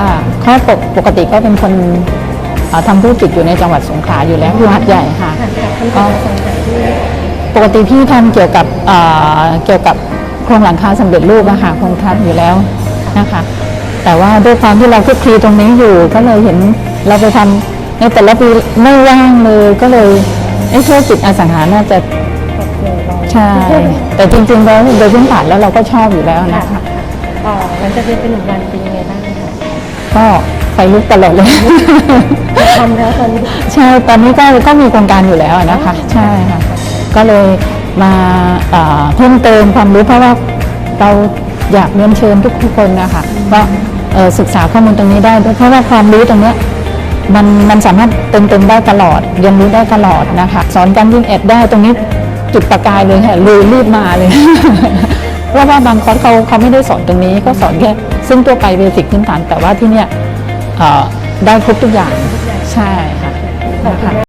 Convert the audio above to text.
ค่ะข้อปกปกติก็เป็นคนเอ่อทำธุรกิจอยู่ในจังหวัดสงขลาอยู่แล้วอยู่หัดใหญ่ค่ะค่ะค่ะคำถามสงสัยที่ปกติพี่ทำเกี่ยวกับเอ่อเกี่ยวกับโครงหลังคาสำเร็จรูปอะค่ะคงทำอยู่แล้วนะคะ แต่ว่าด้วยความที่เราคลุกคลีตรงนี้อยู่ ก็เลยเห็นเราไปทำในแต่ละปีไม่ว่างเลยก็เลยไอ้ธุรกิจอสังหาน่าจะตกเลยเราใช่ แต่จริงๆแล้วโดยพื้นฐานแล้วเราก็ชอบอยู่แล้วค่ะนะคะเอ่อหลังจากเรียนเป็นหนึ่งวันเป็นยังไงบ้างคะ ก็ไฟลุกตลอดเลยทำแล้วตอนนี้ใช่ตอนนี้ก็ก็มีโครงการอยู่แล้วนะคะ ใช่ค่ะ ก็เลยมาเอ่อเพิ่มเติมความรู้เพราะว่าเราอยากเรียนเชิญทุกๆคนนะคะว่าเอ่อศึกษาข้อมูลตรงนี้ได้ด้วยเพราะว่าความรู้ตรงเนี้ยมันมันสามารถเติมเต็มได้ตลอดเรียนรู้ได้ตลอดนะคะ สอนการยิงแอดได้ตรงนี้จุดประกายเลยค่ะเลยรีบมาเลย เพราะว่าบางคอร์สเขาเขาไม่ได้สอนตรงนี้เขาสอนแค่ซึ่งตัวไปเบสิกพื้นฐานแต่ว่าที่เนี่ยได้ครบทุกอย่างใช่ค่ะนะคะ